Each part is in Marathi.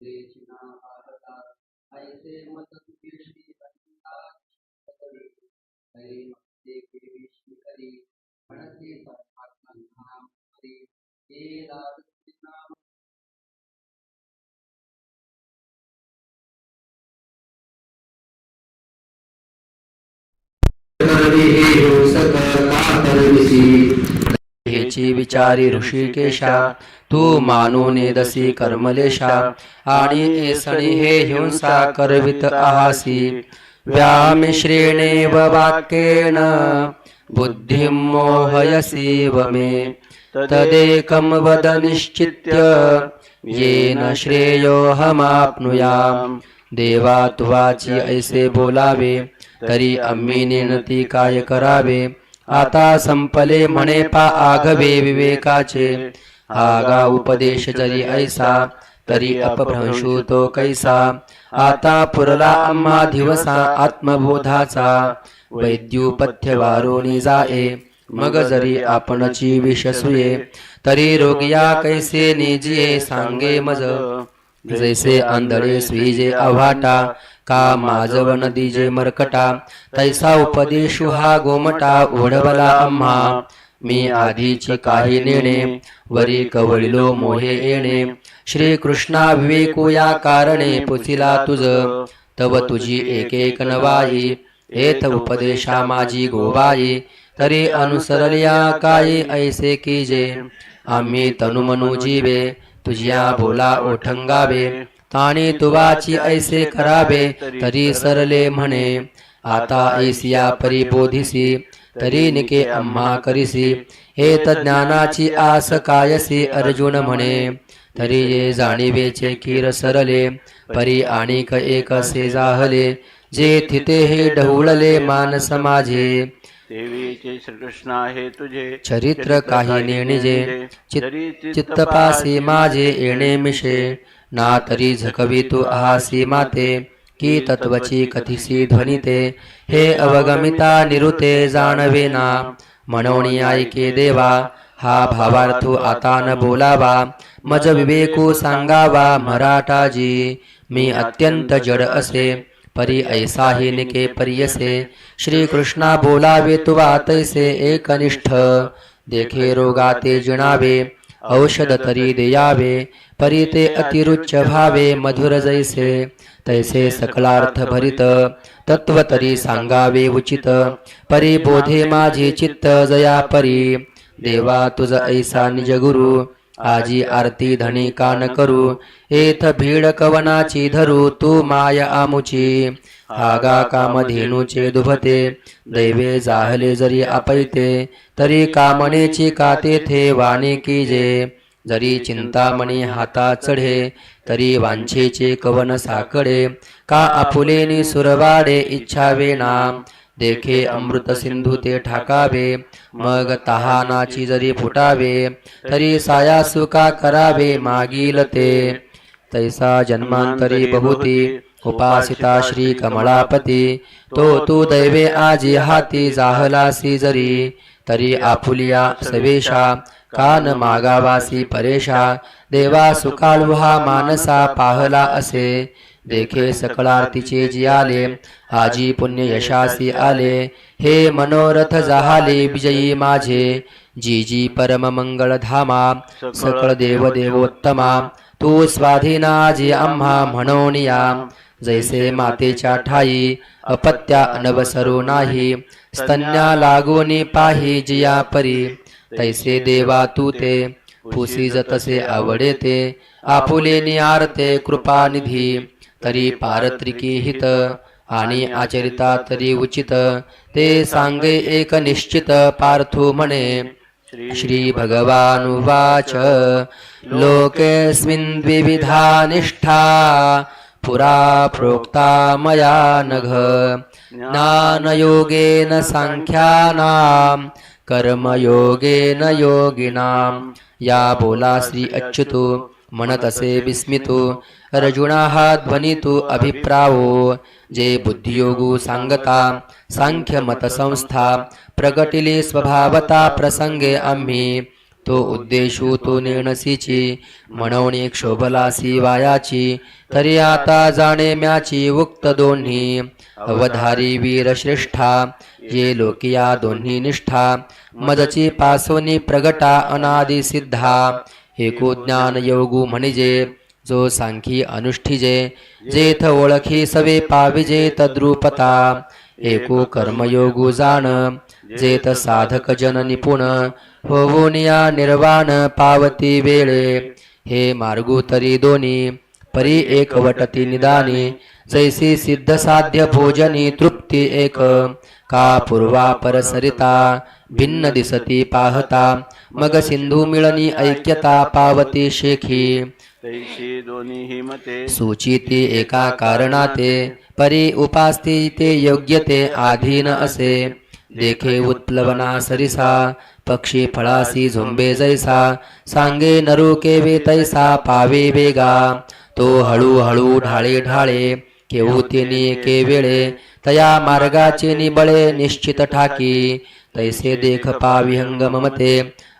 देशिना भारता ऐसे मत तुझे करी हरी मते करी। म्हणते परमात्मा हरी हे नाम विचारी ऋषिकेशा तू मानून दसी कर्मलेशा आणि एसणी हे हिंसा करवित आहासी. व्यामिश्रेणेव वाक्येन बुद्धिं मोहयसीव मे तदेकं वद निश्चित्य येन श्रेयोऽहमाप्नुयाम् देवा तुवाची ऐसे बोलावे तरी आम्ही नेनती काय करावे? आता संपले म्हणे पा आगवे विवेकाचे. आगा उपदेश जरी ऐसा तरी अपभ्रंशू तो कैसा. आता पुरला आम्हा दिवसा आत्मबोधाचा. वैद्युपथ्य वारोनी जाए मग जरी आपणची विषसुये तरी रोगिया कैसे निजिये सांगे मज. जैसे आंधळे स्वीजे अवाटा का माजव नदीजे मरकटा? तैसा उपदेशु हा गोमटा ओढवला आम्हा मी आधीची काही नेणे वरी कवळिलो मोहे येणे. श्री कृष्णा विवेको या कारणे पुथिला तुझ. तव तुझी एक एक नवाई हेत उपदेशा माझी गोबाई. तरी अनुसरल्या काही ऐसे की जे आम्ही तनुमनु जीवे तुझ्या बोला ओठंगावे. ताणी तुवाची ऐसे करावे तरी सरले म्हणे आता ऐसिया परिबोधिसी तरी निके आम्हा करिसी हे ज्ञानाची आस कायसी अर्जुन म्हणे तरी ये जाणीवेचे खीर सरले परी आणिक एक से जाहले जे थिते हे ढवळले मानस माझे श्रीकृष्ण हे तुझे चरित्र काही नेणिजे चित चित्तपासी माझे येणे मिशे. ना तरी झकवी आहासी माते की तत्वची कथिसी ध्वनिते हे अवगमिता निरुते जाणवेना ना. ऐके देवा हा भावार्थ आता न बोलावा मज विवेकू सांगावा मराठाजी. मी अत्यंत जड असे परी ऐसा ही निके परियसे. श्री कृष्णा बोलावे तुवा तैसे एकनिष्ठ. देखे रोगाते जिणावे औषध तरी देयावे परी ते अतिरुच्च भावे मधुर जैसे तैसे सकलार्थ भरित तत्व तरी सांगावे उचित परी बोधे माझे चित्त जया परी देवा तुझ ऐसा निज गुरु आजी आरती धनी कान करू एथ भीड कवनाची धरू तू माय आमुची आगा कामधेनूचे दुभते. दैवे जाहले जरी आपैते तरी कामनेची का तेथे की जे. जरी चिंतामणी हाता चढे तरी वांछेचे कवन साकडे. का आपुलेनी सुरवाडे इच्छावे नाम देखे अमृत सिंधू ते ठाकावे मग तहानाची जरी फुटावे तरी सायासु का करावे मागील ते. तैसा जन्मांतरी बहुती उपासिता श्री कमळापती तो तू दैवे आजी हाती जाहलासी जरी तरी आपुलिया सवेशा कान मागावासी परेशा देवा सुकालुहा हा मानसा पाहला असे देखे सकळार्तीचे जी आले आजी पुण्य यशासी आले हे मनोरथ जाहाले विजयी माझे जी जी परम मंगळ धामा सकळ देव देवोत्तमा तू स्वाधीना जी आम्हा म्हणून या जैसे मातेच्या ठाई अपत्या अनवसरू नाही स्तन्या लागोनी पाही जिया परी तैसे देवा तू ते फुसी जतसे आवडे ते आपुले आरते कृपानिधी तरी पारत्रिकी हित आणि आचरिता तरी उचित ते सांगे एक निश्चित पार्थो म्हणे श्री भगवानुवाच लोकेस्मिन् द्विविधा निष्ठा पुरा प्रोक्ता मया नघ। ज्ञानयोगेन साङ्ख्यानां कर्मयोगेन योगिनां। या बोला श्री अच्युतो म्हणत असे विस्मितो। अर्जुना हा ध्वनितो अभिप्रावो। जे बुद्धियोगू सांगता सांख्य मत संस्था प्रगटिले स्वभावता प्रसंगे आम्ही। तो उद्देशू तो नेणसीची म्हणवणी क्षोभलासी वायाची तरी आता जाणे म्याची उक्त दोन्ही. अवधारी वीर श्रेष्ठा ये लोकिया दोन्ही निष्ठा. मजची पासोनी प्रगटा अनादि सिद्धा. एको ज्ञान योगू म्हणजे जो सांखी अनुष्ठिजे. जेथ ओळखी सवे पाविजे तद्रुपता. एको कर्मयोगू जाण जेत साधक जन निपुण. होऊन या निर्वाण पावती वेळे. हे मार्गू तरी दोन्ही. परी एक वटती निदानी जैसी सिद्ध साध्य भोजनी तृप्ती एक। का पूर्वा परसरिता भिन्न दिसती पाहता मग सिंधू मिळनी ऐक्यता पावती शेखी। सूचिती एका कारणाते परी उपास्ती ते योग्य ते आधीन असे। देखे उत्प्लवना सरिसा पक्षी फळासी झुंबे जैसा सांगे नरू केवे तैसा पावे वेगा। तो हळूहळू ढाळे ढाळे केवूतिनी के वेळे तया मार्गाचे निबळे निश्चित ठाकी तैसे देख पावी हंगमते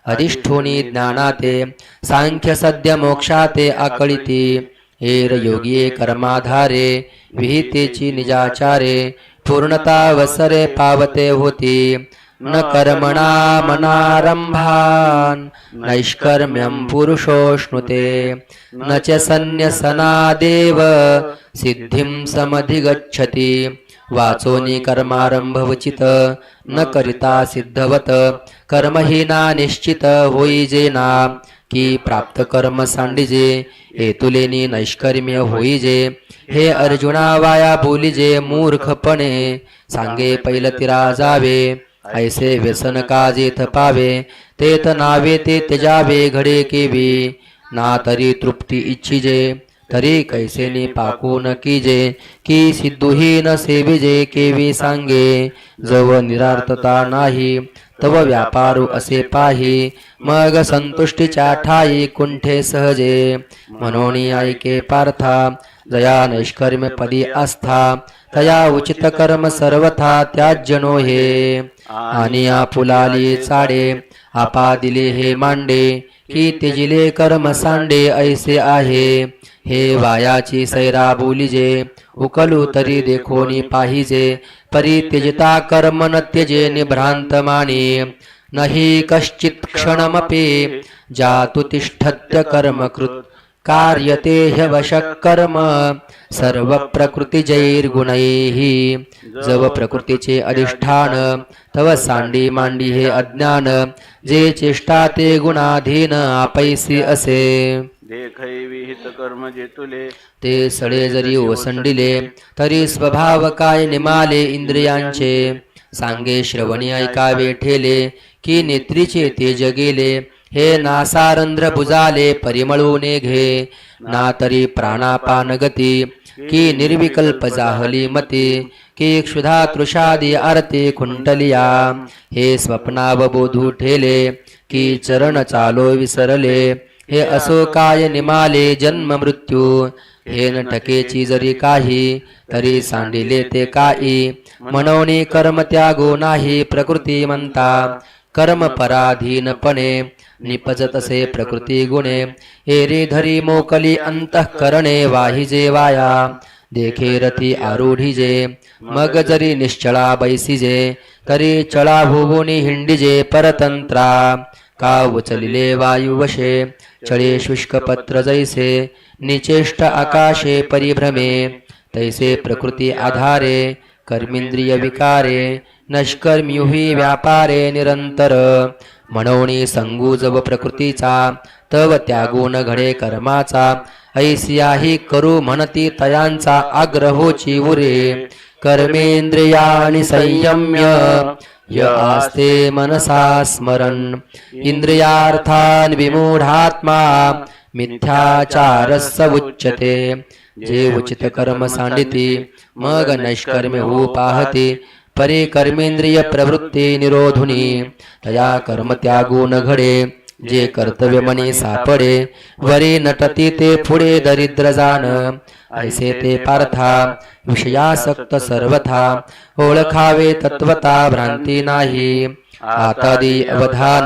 अधिष्ठोनी ज्ञानाते सांख्य सद्य मोक्षाते आकळिती हेर योगी कर्माधारे विहितेची निजाचारे पूर्णता वसरे पावते होती न कर्मणा मनारंभान नैष्कर्म्यं पुरुषोष्णुते न च संन्यसनादेव सिद्धिं समधिगच्छति वाचोनी कर्मारंभवचित न करिता सिद्धवत कर्महीना निश्चित होईजेना की प्राप्त कर्म सांडिजे हेतुलेनी नैष्कर्म्य होईजे हे अर्जुना वाया बोलिजे मूर्खपणे सांगे पैल तिरा जावे ऐसे व्यसन काजेथ पावे तेथ नावे ते त्यजावे घडे केवी. ना तरी तृप्ती इच्छिजे तरी कैसेनी पाकू न कीजे. की सिद्धूही न सेविजे केवी सांगे. जव निरार्थता नाही तव व्यापारू असे पाही. मग संतुष्टीच्या ठाई कुंठे सहजे. म्हणून ऐके पार्था जया नैष्कर्म पदी आस्था. तया उचित कर्म सर्वथा त्याज्य हे आणि फुलाली चाडे आपा दिले हे मांडे की तेजिले कर्म सांडे ऐसे आहे. हे वायाची सैरा बोलिजे उकलू तरी देखोनी पाहिजे. परी त्यजता कर्म न त्यजे निभ्रांत माने. नाही कश्चित क्षणमपे जातु तिष्ठत्य कर्मकृत् कार्यते ह्यवशः कर्म। सर्व प्रकृतिजैर्गुणैः जव प्रकृतीचे अधिष्ठान तव सांडी मांडी हे अज्ञान। जे चेष्टा ते गुणाधीन आपैसी असे। विहित कर्म जे तुले। ते सडे जरी ओसंडिले तरी स्वभाव काय निमाले इंद्रियांचे। सांगे श्रवणी ऐकावे ठेले की नेत्रीचे ते जगेले। हे नासारंध्र बुजाले परिमळूने घे. ना तरी प्राणापान गती. की निर्विकल्प जाहली मती. की क्षुधा तृषादी आरती खुंटलिया. हे स्वप्नावबोधू ठेले. की चरण चालो विसरले. हे असो काय निमाले जन्म मृत्यू. हे न ठकेची जरी काही तरी सांडिले ते काही. म्हणून कर्म त्यागो नाही प्रकृती म्हणता. कर्म पराधीनपणे. निपजतसे प्रकृती गुणे एरी धरी मोकली अंतःकरणे वाहिजे वाया देखे रती आरूढिजे मग जरी निश्चळा बैसिजे तरी चळा भुवुनी हिंडिजे परतंत्रा का उचलिले वायुवशे चळे शुष्क पत्र जैसे निचेष्ट आकाशे परिभ्रमे तैसे प्रकृती आधारे कर्मेंद्रिय विकारे नष्कर्म्युही व्यापारे निरंतर म्हणून संगूजव प्रकृतीचा तव त्यागून घडे कर्माचा। ऐसियाही करू म्हणती तयांचा आग्रहोची उरे कर्मेंद्रियाणी संयम्य य आस्ते मनसा स्मरण इंद्रियार्थान विमूढात्मा मिथ्याचारस उच्यते। जे उचित कर्म सांडिती मग नैष्कर्म्य हो पाहते। परे कर्मेंद्रिय प्रवृत्ती निरोधुनी तया कर्म त्यागून घडे जे कर्तव्य मनी सापडे वरी नटती ते पुढे दरिद्र जाण ऐसे ते पार्था विषयासक्त सर्वथा ओळखावे तत्वता भ्रांती नाही आता दे अवधान.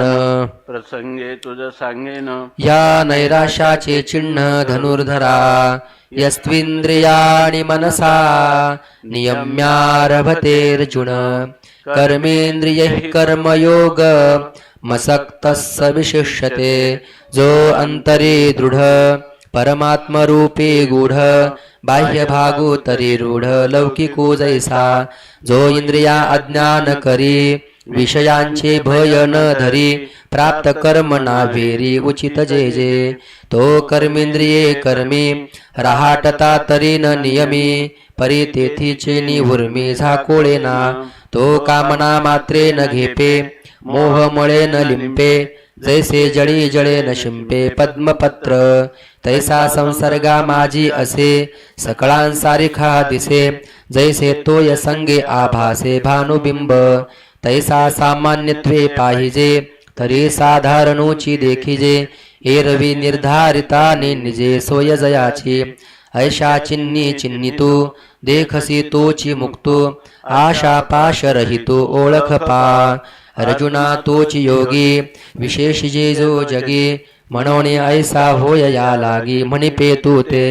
प्रसंगे तुझ सांगेन. या नैराश्याचे चिन्ह धनुर्धरा यस्त्विंद्रियाणि मनसा नियम्यारभतेऽर्जुन। कर्मेन्द्रियैः कर्मयोग मसक्तः स विशिष्यते जो अन्तरे दृढ परमात्मरूपे गूढ बाह्यभागोतरे रूढ लौकिको जैसा। जो इंद्रिया अज्ञान करी विषयांचे भय न धरी प्राप्त कर्म नावेरी उचित जे जे. तो कर्मेंद्रिये कर्मी रहाटता तरी न नियमी परी तेथीचे निवुर्मी झाकोळेना. तो कामना मात्रे न घेपे मोहमुळे न लिंपे जैसे जळी जळे न शिंपे. पद्मपत्र तैसा संसर्गा माझी असे सकळांसारिखा दिसे जैसे तोय संगे आभासे. भानुबिंब तैसा सामान्यत्वे पाहिजे तरी साधारणोची देखिजे एरवी निर्धारिताने निजे सोयजयाची। ऐशा चिन्नी चिन्नितो देखसी तोची मुक्तो आशा पाश रहितो ओळख पा। अर्जुना तोची योगी विशेष जे जो जगी म्हणून ऐसा होय या लागी म्हणिपे तू ते।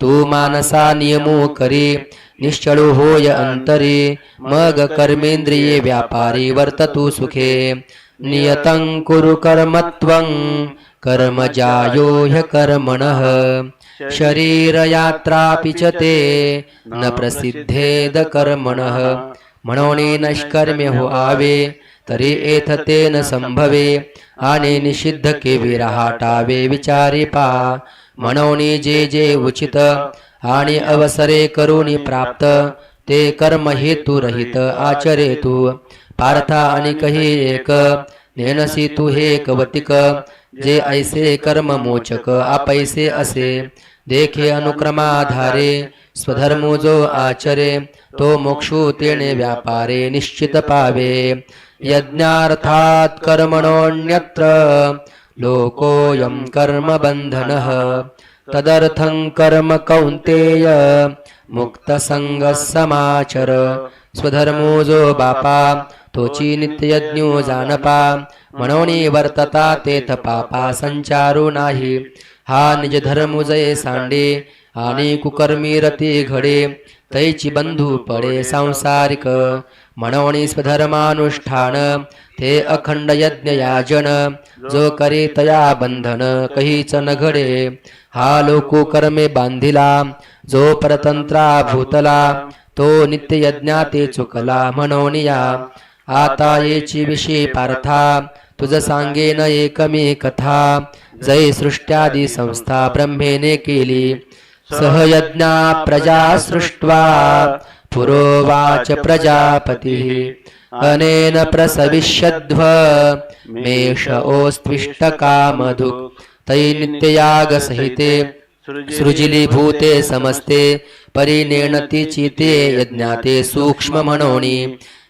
तू मानसा नियमो करी निश्चळू होय अंतरे मग कर्मेंद्रिये व्यापारी वर्ततु सुखे। नियतं कुरु कर्मत्वं कर्म जायो ह्य कर्मणः। शरीरयात्रापि च ते न प्रसिद्धेद कर्मणः। म्हणोने नष्कर्म्य हो आवे तरी एथ ते न संभवे। आणि निषिद्ध केवी रहाटावे विचारी पा म्हणून जे जे उचित आणि अवसरे करून प्राप्त ते कर्म हेतु रहित आचरे तू पार्था आणि कही एक नेनसी तू हे कवतिक जे ऐसे कर्म मोचक आपैसे असे. देखे अनुक्रमाधारे स्वधर्मो जो आचरे तो मोक्षो तेने व्यापारे निश्चित पावे. यज्ञार्थात् कर्मणोऽन्यत्र लोकोऽयं बंधन तदर्थं कर्म कौन्तेय मुक्तसंगः समाचर। स्वधर्मो जो बापा तोची नित्ययज्ञो जानपा। म्हणून वर्तता तेथ पापा संचारू नाही। हा निज धर्म जय सांडे आणि कुकर्मी रती घडे। तैची बंधू पडे सांसारिक। म्हणून स्वधर्मानुष्ठान ते अखंड यज्ञ याजन जो करे तया बंधन कहीच न घडे। हा लोको कर्मे बांधिला जो परतंत्रा भूतला तो नित्य यज्ञाते चुकला म्हणून या आता येची विषय पार्था तुझ सांगेन एकमे कथा. जय सृष्ट्यादी संस्था ब्रह्मेने केली. सहयज्ञा प्रजा सृष्ट्वा पुरोवाच प्रजापती. अनेन प्रसविष्यध्व मेष ओस्त्विष्टकामधु. तै नित्ययागसहिते सृजिली भूते समस्ते परिनेणति चिते यज्ञाते सूक्ष्म म्हणोनी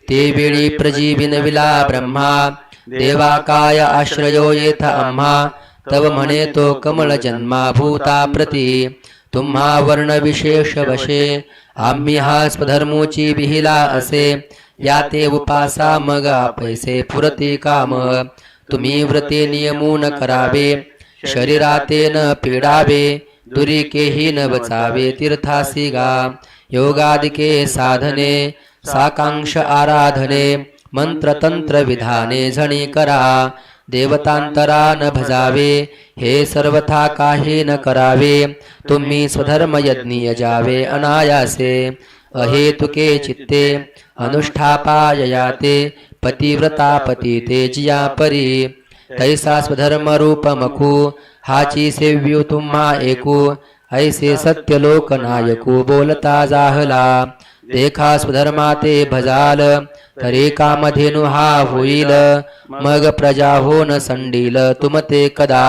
ते वेळी प्रजीविनविला ब्रह्मा देवाकाय आश्रयो येथ आम्हा तव म्हणे तो कमल जन्मा भूता प्रती। तुम्हा वर्ण विशेष वशे आम्ही हा स्वधर्मोची विहिला असे। या ते उपासा मग पैसे पुरते काम। तुम्ही व्रते नियमून करावे। शरीराते न पीडावे दुरिकेही न बचावे तीर्थासी गा योगादिके साधने साकांक्ष आराधने मंत्रतंत्र विधाने झणी करा देवतांतरा न भजावे हे सर्वथा काही न करावे तुम्ही स्वधर्म यज्ञीय जावे अनायासे अहेतुके चित्ते अनुष्ठापाययाते पतिव्रता पतिते जिया परी तैसा स्वधर्म रूप मखू हाची सेव्यू तुम्हा एकू ऐसे सत्य लोक नायकू बोलता जाहला। देखा स्वधर्मा ते भजाल तरी कामधेनु हा होईल मग प्रजा होन संडील तुम ते कदा।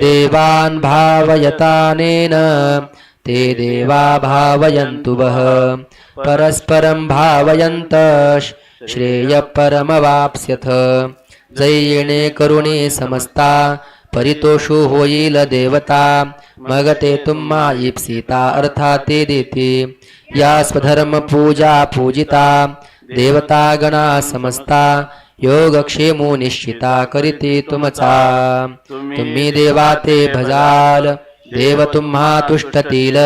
देवान भावयतानेन ते देवा भावयन्तु वः परस्परं भावयन्त श्रेय परमवाप्स्यथ। जयेणे करुणे समस्ता परितोषु होईल देवता। मग ते तुम्हा इप्सिता अर्थात ते देते। या स्वधर्म पूजा पूजिता देवता गणा समस्ता योगक्षेमो निश्चिता करीते तुमचा। तुम्ही देवा ते भजाल देव तुम्हा तुष्टतील।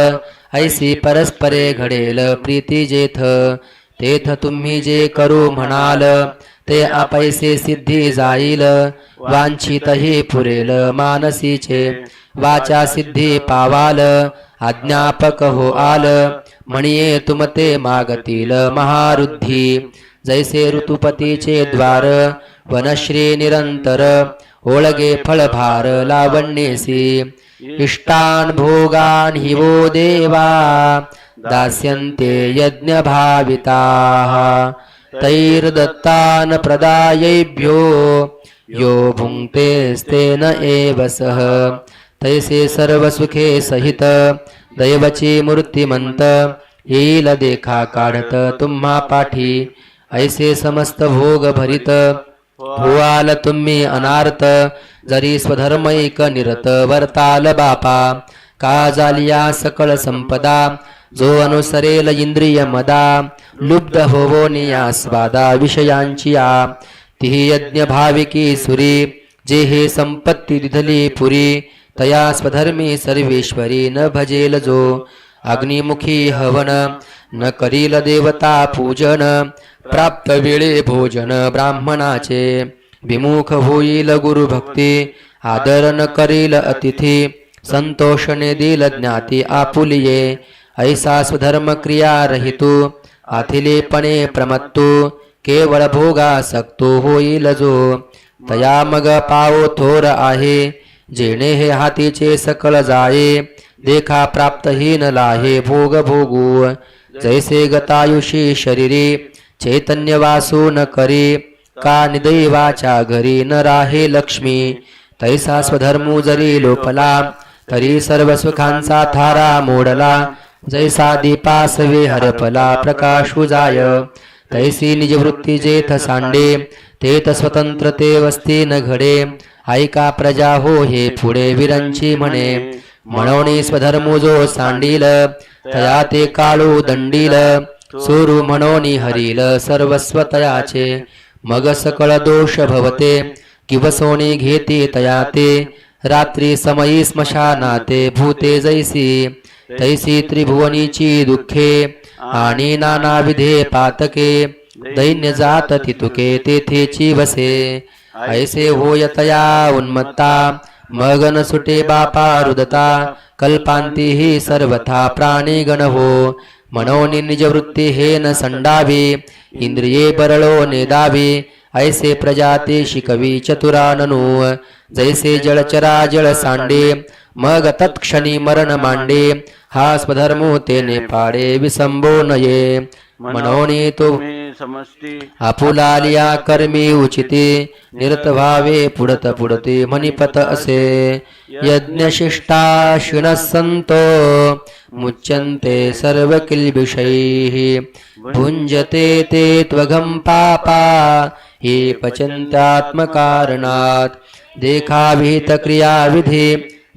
ऐसी परस्परे घडेल प्रीती जेथ। तेथ तुम्ही जे करू म्हणाल ते आपैसे सिद्धी जाईल वांछितही पुरेल मानसीचे. वाचा सिद्धी पावाल अज्ञापक हो आल म्हणिये तुमते मागतील महारुद्धी. जैसे ऋतुपतीचे द्वार वनश्री निरंतर ओळगे फळभार लावण्येसी. इष्टान भोगान हि वो देवा दास्यन्ते यज्ञभाविताः. तैर्दत्तान् प्रदायैभ्यो यो भुङ्क्तेस्तेन एव सः। तैसे सर्वसुखे सहित दैवची मूर्तिमंत येईल देखा काढत तुम्हा पाठी। ऐसे समस्त भोग भरित भुवाल तुम्ही अनार्थ जरी स्वधर्मैक निरत वर्ताल बापा। का जालिया सकळ संपदा जो अनुसरेल इंद्रिय मदा लुब्ध होवो निया स्वादा विषयांची आ यज्ञ भाविकी सुरी जे हे संपत्ती दिधली पुरी तया स्वधर्मी सर्वेश्वरी न भजेल जो। अग्निमुखी हवन न करील देवता पूजन प्राप्त वेळे भोजन ब्राह्मणाचे। विमुख होईल गुरुभक्ती आदर न करील अतिथी संतोषने दिल ज्ञाती आपुलिये। ऐसा स्वधर्म क्रिया रहितो आथिलेपणे प्रमत्तो केवळ भोगासक्तो होईल जो तया मग पाओ थोर आहे जेणे हे हातीचे सकळ जाये देखा प्राप्तहीन लाहे भोग भोगू। जैसे गतायुषी शरीरी चैतन्य वासू न करी का निदैवाच्या घरी न राहे लक्ष्मी। तैसा स्वधर्मू जरी लोपला तरी सर्व सुखांचा थारा मोडला जैसा दीपासवे हरपला प्रकाशू जाय तैसी निजवृत्ती जेथ सांडे तेथ स्वतंत्र ते वस्ती न घडे। ऐका प्रजा हो हे पुढे विरंची म्हणे। म्हणवणी स्वधर्मो जो सांडील तया ते काळू दंडील। सुरू म्हणोनी हरील सर्वस्व तयाचे मग सकळ दोष भवते किवसोनी घेते तया ते। रात्री समयी स्मशानाते भूते जैसी। तैसी त्रिभुवनीची दुःखे आणि नानाविधे पातके दैन्य जात तितुके तेथेची वसे। ऐसे होय तया उन्मत्ता मगन सुटे बापा रुदता कल्पांती ही सर्वथा प्राणी गण हो। मनोनी निजवृत्ती हे न संडावी इंद्रिये बरळो नेदावी। ऐसे प्रजाते शिकवी चतुराननु जैसे जळचरा जळ सांडे मग तत्क्षणी मरण मांडे। हा स्वधर्मो तेने पाडे विसंबो नये। मनोनी तो समष्टी। आपुलालिया कर्मी उचिते निरत व्हावे पुढत पुढते मणिपत असे। यज्ञशिष्टा शिणः संतो मुच्यन्ते सर्व किल्बिषैः भुञ्जते ते त्वघं पापा हे पचन्त्यात्मकारणात्। देखाविहित क्रियाविधी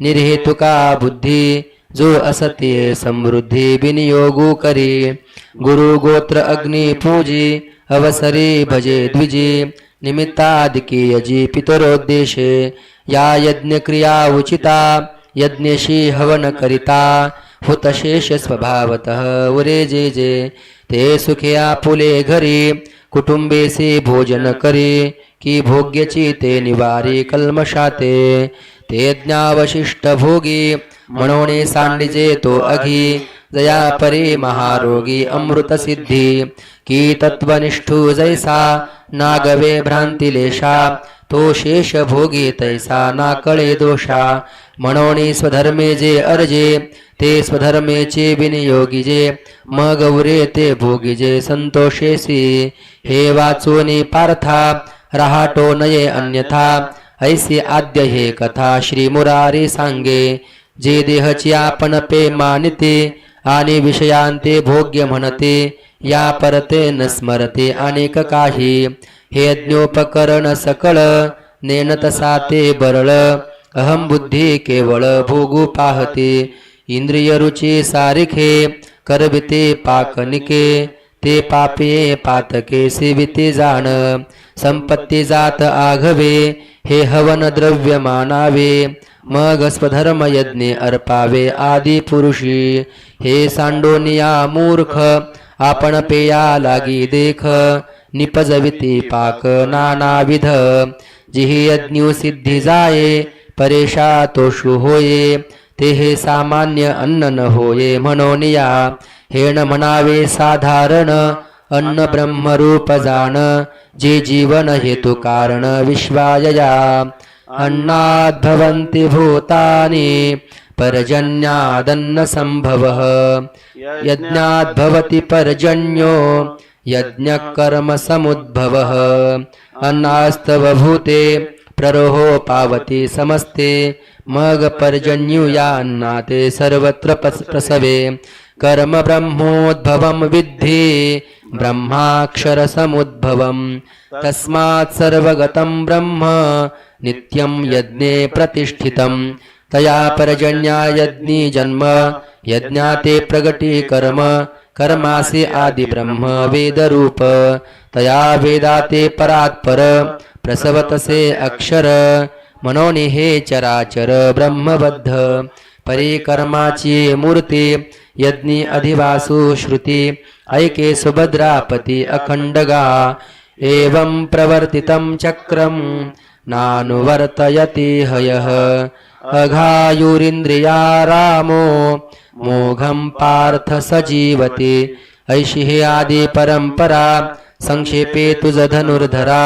निर्हेतुका बुद्धी। जो असत्ये समृद्धी विनियोगू करी। गुरु गोत्र अग्नि पूजी, अवसरे भजे द्विजी निमित्तादिकी यजी पितरोद्देशे या यज्ञ क्रिया उचिता यज्ञशी हवन करिता। हुतशेष स्वभावतः उरे जे जे। ते सुखे आपुले घरी कुटुंबेसे भोजन करी। की भोग्यची ते निवारी कल्मशाते ते ज्ञावशिष्ट भोगी म्हणून सांडिजे तो अघी जया परी महारोगी अमृत सिद्धी की तत्वनिष्ठू जैसा नागवे भ्रांतिलेशा तो शेष भोगी तैसा ना कळे दोषा। म्हणून स्वधर्मे जे अर्जे ते स्वधर्मेचे विनियोगी जे। मग उरे ते भोगी जे संतोषेसी हे वाचोनी पार्था रहाटो नये अन्यथा। ऐसी आद्य हे कथा श्री मुरारी सांगे। जे देहची आपण पे मानिते आणि विषयांते भोग्य म्हणते या परते न स्मरते अनेक काही. हे ज्ञोपकरण सकळ नेन तसा ते बरळ. अहम बुद्धी केवळ भोगू पाहते. इंद्रिय रुची सारिखे करविते पाकनिके. ते पापे पातके सेविते जाण. संपत्ती जात आघवे हे हवन द्रव्य मानावे मग स्वधर्म यज्ञे अर्पावे आदि पुरुषी. हे सांडोनिया मूर्ख आपण पेया लागी देख निपजविती पाक नानाविध जिही यज्ञ सिद्धी जाये परेशा तोषु होये ते हे सामान्य अन्न न होये म्हणून या. हेण म्हणावे साधारण अन्न ब्रह्मरूप जाण जे जीवन हेतु कारण विश्वायया। अन्नाद् भूतानि पर्जन्यादन्न संभवः यज्ञात् भवति पर्जन्यो यज्ञकर्म अन्नास्तव भूते प्ररोहो पावती समस्ते मग पर्जन्युया अन्नाते सर्वत्र प्रसवे। कर्म ब्रह्मोद्भवं विद्धि ब्रह्माक्षरसमुद्भवम्। तस्मात् सर्वगतम् ब्रह्म नित्यम् यज्ञे प्रतिष्ठितम्। तया पर्जन्यायज्ञि जन्म यज्ञाते प्रगटी कर्म कर्मासि आदिब्रह्म वेदरूप। तया वेदाते परात्पर प्रसवतसे अक्षर मनोनिहे चराचर ब्रह्मबद्ध। परे कर्माची मूर्ते यज्ञी अधिवासु श्रुती ऐके सुभद्रापती अखंडगा एवं प्रवर्तितं चक्रं नानुवर्तयति हयः। अघायुरिन्द्रिया रामो मोघं पार्थ सजीवते। ऐशी हे परंपरा संक्षेपे तुझ धनुर्धरा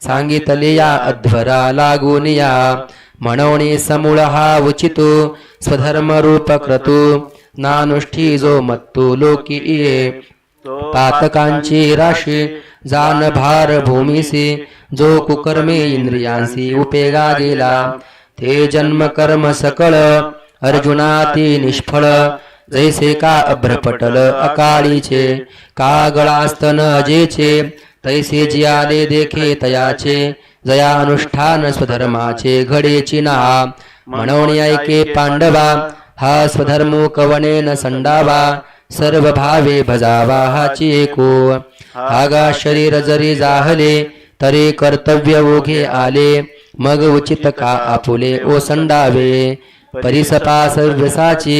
सांगितले या अध्वरा लागून या म्हणवणे समूळ हा उचितो स्वधर्मरूप नानुष्ठीजो नानुष्ठी जो लोकी पातकांची राशी जान भार भूमिसी जो कुकर्मे इंद्रियांसी उपेगा गेला ते जन्म कर्म सकळ अर्जुनाती निष्फळ जैसे का अभ्रपटल अकाळीचे का गळास्तन अजेचे तैसे जियाले देखे तयाचे जया अनुष्ठान स्वधर्माचे घडेची ना म्हणून ऐके पांडवा हा स्वधर्मो कवनेन संडावा सर्व भावे भजावा हाची एको हागा शरीर जरी जाहले तरी कर्तव्य ओघे आले मग उचित का आपुले ओसंडावे परिसपा सर्वसाची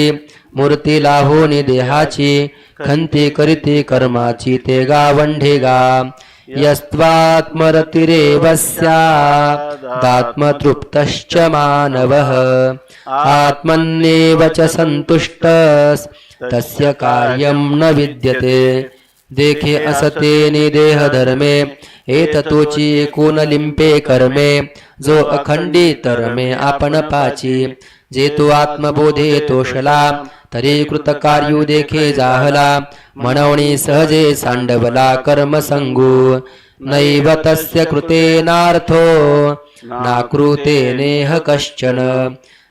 मूर्ती लाहोनी देहाची खंती करीती कर्माची ते गावंढे गा यस्त्वात्मरतिरेव स्यादात्मतृप्तश्च मानवः। आत्मन्येव च सन्तुष्टस्तस्य कार्यं न विद्यते। देखे असते निदेह धर्मे एततोची एकूण लिंपे कर्मे जो अखंडी तरमे आपण पाची जे तो आत्मबोधे तोषला तरी कृतकार्यू देखे जाहला म्हणवणी सहजे सांडवला कर्म संगू नैव तस्य कृतेनार्थो नाकृते नेह कश्चन।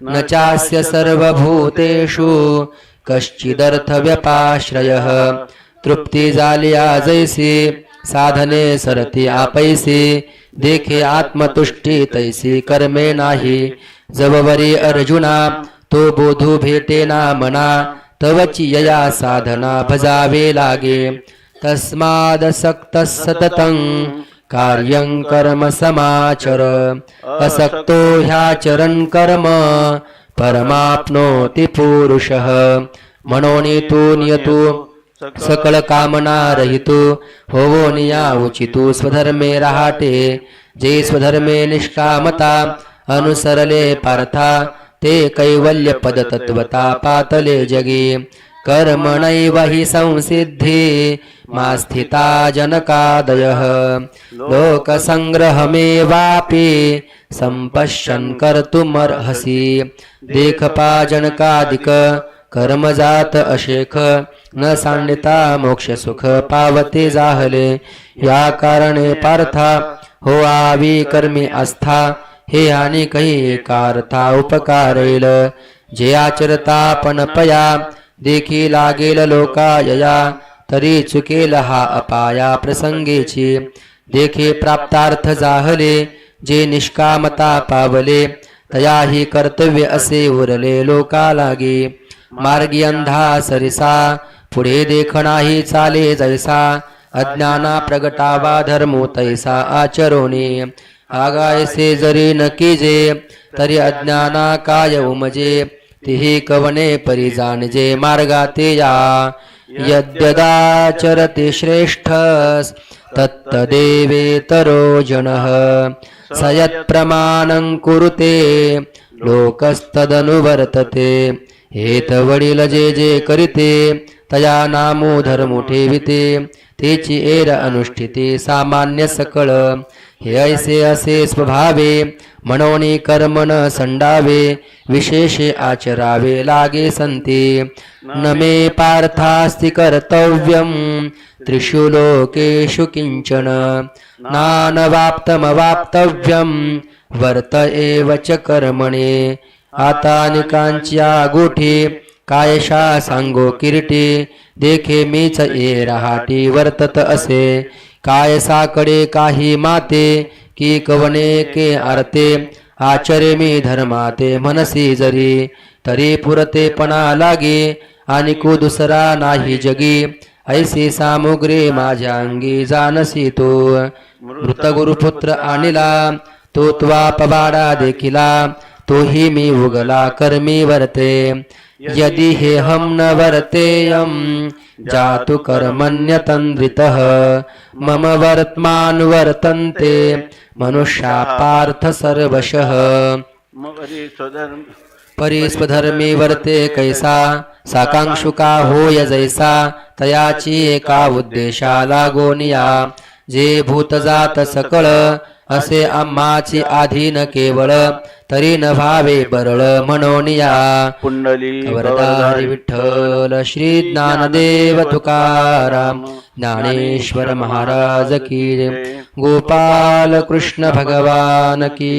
न चास्य सर्वभूतेषु कश्चिदर्थव्यपाश्रयः। तृप्ती झाली आजैसी साधने सरती आपैसी। देखे आत्मतुष्टी तैसी कर्मे नाही। जववरी अर्जुना तो बोधू भेटे ना मना तवची यया साधना भजावे लागे। तस्मादसक्त सततं कार्यं कर्म समाचर। असक्तो ह्याचरण कर्म परमाप्नोति पुरुषः। मनोनीतु नियतु सकळ कामना रहितो, होवो निया उचितो स्वधर्मे रहाटे। जे स्वधर्मे निष्कामता, अनुसरले पार्था, ते कैवल्य पद तत्वता पातले जगी। कर्मणैव हि संसिद्धि, मा स्थिता जनकादयः। लोकसङ्ग्रहमेवापि सम्पश्यन् कर्तुमर्हसि। देखपा जनकादिक कर्मजात अशेख न सांडिता मोक्ष सुख पावते जाहले. या कारणे पार्था हो आवी कर्मी आस्था हे आणि कही एकार्था उपकारेल. जे आचरता पण पया देखी लागेल लोकायया तरी चुकेल हा अपाया प्रसंगेची. देखे प्राप्तार्थ जाहले जे निष्कामता पावले तयाही कर्तव्य असे उरले लोका लागे. मार्गी अंधा सरिसा पुढे देख नाही चाले जैसा अज्ञाना प्रगटावा धर्मो तैसा आचरोणे आगायसे जरी न कीजे तरी अज्ञाना काय उमजे तिही कवने परी जाणजे मार्गाते या यद्यदाचरते श्रेष्ठ तत्तदेवेतरो जनः स यत्प्रमाणं कुरुते लोकस्तदनुवर्तते हेत वडील जे जे करीते तया नामो धर्मो ठेविते तेची एर अनुष्ठिते सामान्य सकळ. हे ऐसे असे स्वभावे म्हणोनी कर्मण संडावे विशेषे आचरावे लागे संते. न मे पार्थास्ति कर्तव्यं त्रिषु लोकेषु किंचन नानवाप्तमवाप्तव्यम वर्त एव च कर्मणे. आता निकांच्या गोठी कायशा सांगो किरटी देखे मीच ये रहाटी वर्तत असे. कायसाकडे काही माते की कवने के आरते आचरे मी धर्माते मनसी जरी. तरी पुरतेपणा लागे आणि को दुसरा नाही जगी. ऐसी सामुग्री माझ्या अंगी जानसी तो. मृत गुरुपुत्र आणिला तो त्वा पवाडा देखिला. तोही मी उगला कर्मी वर्ते। यदि हे हम न वर्तेयम जातु कर्मण्यतन्द्रितः। मम वर्तमान वर्तन्ते मनुष्या पार्थ सर्वशः परिस्वधर्मी वर्ते कैसा साकांक्षुका होय जैसा तयाची एका उद्देशाला गोनिया जे भूतजात सकळ असे आम्हाची आधीन केवळ। तरी न भावे बरळ कुंडली वरदारी विठ्ठल श्री ज्ञानदेव तुकाराम ज्ञानेश्वर महाराज की. गोपाल कृष्ण भगवान की